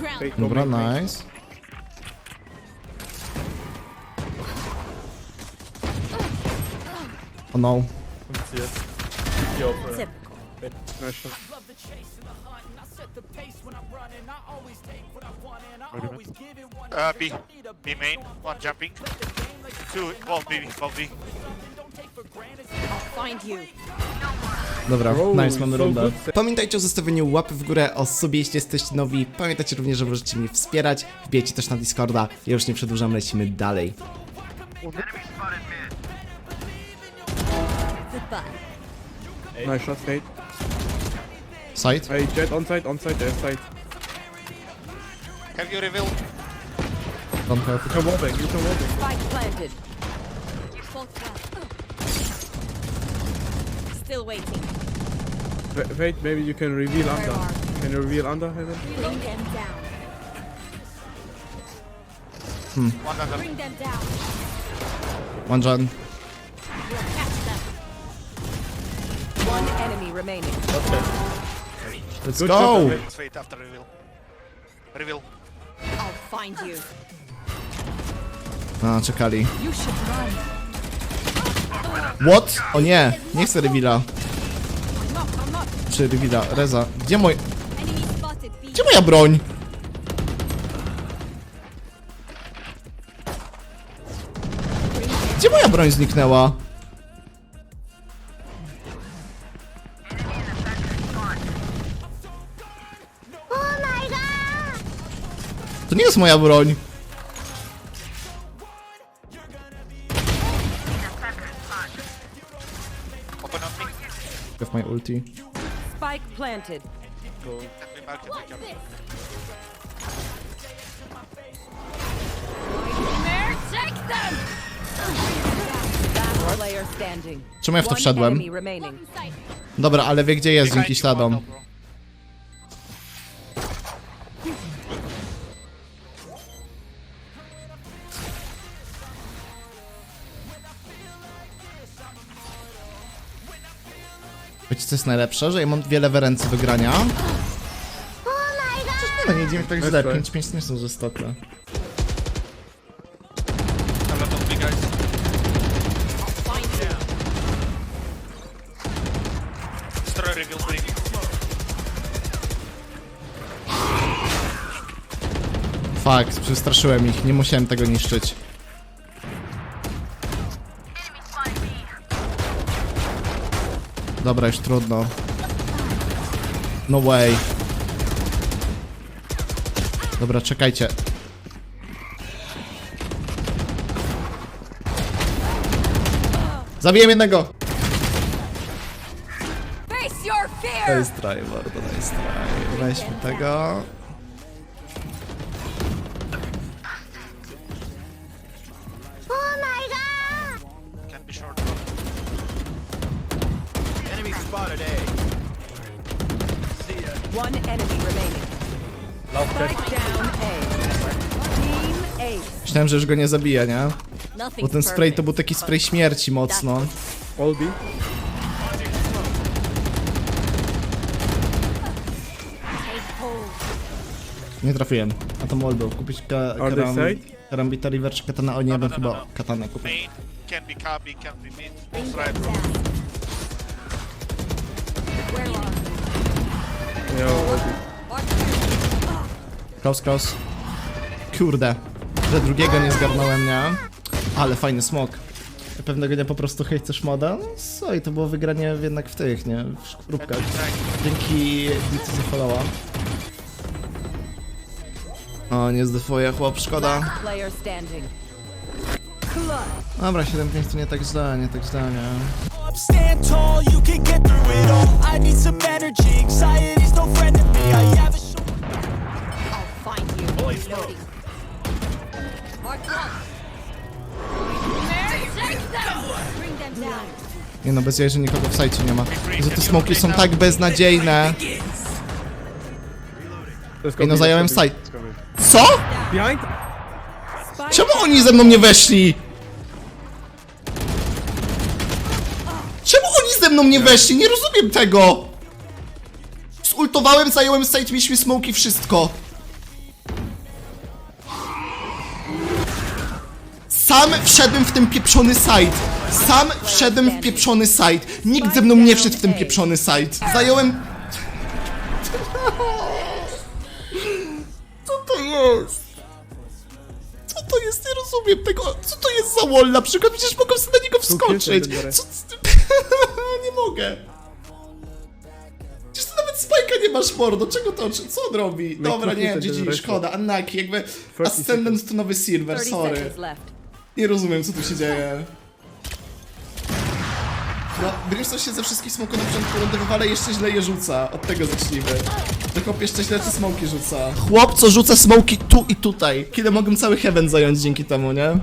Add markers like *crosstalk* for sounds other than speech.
crown. Fake, go Dobra, main, main. nice. Oh no. Yes. Yo, bro. Typical. Nice shot. Uh, B. B main. One jumping. Two. Wall B. Wall B. Find you. Dobra, Oh, nice, mamy rundę. Pamiętajcie o zostawieniu łapy w górę, o sobie, jeśli jesteście nowi. Pamiętajcie również, że możecie mnie wspierać. Wbijajcie też na Discorda. Ja już nie przedłużam, lecimy dalej. Nice shot, Fade. Side? Hey, Jet on side, on side, there, side. Have you revealed? Don't have. You can wallbang, you can wallbang. Spike planted. Still waiting. Wa- Wait, maybe you can reveal under. are? Can you reveal under heaven? Hmm. Bring them down. One under. Bring them down. One John. We'll catch them. One enemy remaining. Let's Good go! shot, Fade. Let's wait after reveal. Reveal. I'll find you. Ah, A, czekali. You should run. What? O nie, nie chcę not. Czy reveala? Reza. Gdzie. B. Gdzie moja broń? Gdzie moja broń zniknęła? To nie jest moja broń. Have my ulti. Spike planted. Czemu ja w to wszedłem? Dobra, ale wie gdzie jest dzięki śladom. Wiecie co jest najlepsze? Że ja mam wiele w ręce do grania. No nie idziemy tak źle, That's right. 5-5 nie są żestote. A lot of big guys. Find you. Destroy reveal bring. Fakt, przestraszyłem ich, nie musiałem tego niszczyć. Dobra, już trudno. No way. Dobra, czekajcie. Zabiję jednego! Face your fear. Jest try, bardzo nice try. Weźmy tego. One enemy remaining. Spike down A. Team Ace. Myślałem, że już go nie zabije, nie? Bo ten spray to był taki spray śmierci mocno. All B. Nie trafiłem. A to był. Kupić ka Are they karam, side? karambita river czy katana? O nie, No, bym chyba katanę kupił. Main. Can be copy. Can be mid. Them right. Where are B. Close, close. Kurde. Że drugiego nie zgarnąłem, nie? Ale fajny smok. Pewnego dnia po prostu hej, chcesz moda? No co, i to było wygranie jednak w tych, nie? W szkrupkach. Dzięki Dicy za followa. O, nie zdefuję, chłop, szkoda. Dobra, 7-5 to nie tak źle, nie tak źle, nie? Up, stand tall, you can get through it all. I need some energy, anxiety's no friend to me. I have a show. I'll find you. Reloading. Mark one. Nightmare, take them. Bring them down. Nie no, bez jaj, że nikogo w sajcie nie ma. Że te smoki są tak beznadziejne. Ej, no zająłem B. Co? Behind? Czemu oni ze mną nie weszli? nie weszli, nie rozumiem tego! Zultowałem, zająłem site, mieliśmy smoki, wszystko. Sam wszedłem w ten pieprzony site. Sam wszedłem w pieprzony site. Nikt ze mną nie wszedł w ten pieprzony site. Zająłem... *laughs* Co to jest? Co to jest? Nie rozumiem tego. Co to jest za wall na przykład? Przecież mogłem sobie na niego wskoczyć. Co... *laughs* nie mogę. Przecież to nawet spajka nie masz mordo. Czego to? Co on robi? Dobra, nie, GG, szkoda. Unlucky, jakby 30 Ascendant to nowy Silver, 30 sorry. Nie rozumiem, co tu się dzieje. No, Brimstone się ze wszystkich smoków na początku rundy wywala jeszcze źle je rzuca. Od tego zacznijmy. Chłop jeszcze źle te smoki rzuca. Chłop, co rzuca smoki tu i tutaj. Kiedy mogłem cały heaven zająć dzięki temu, nie?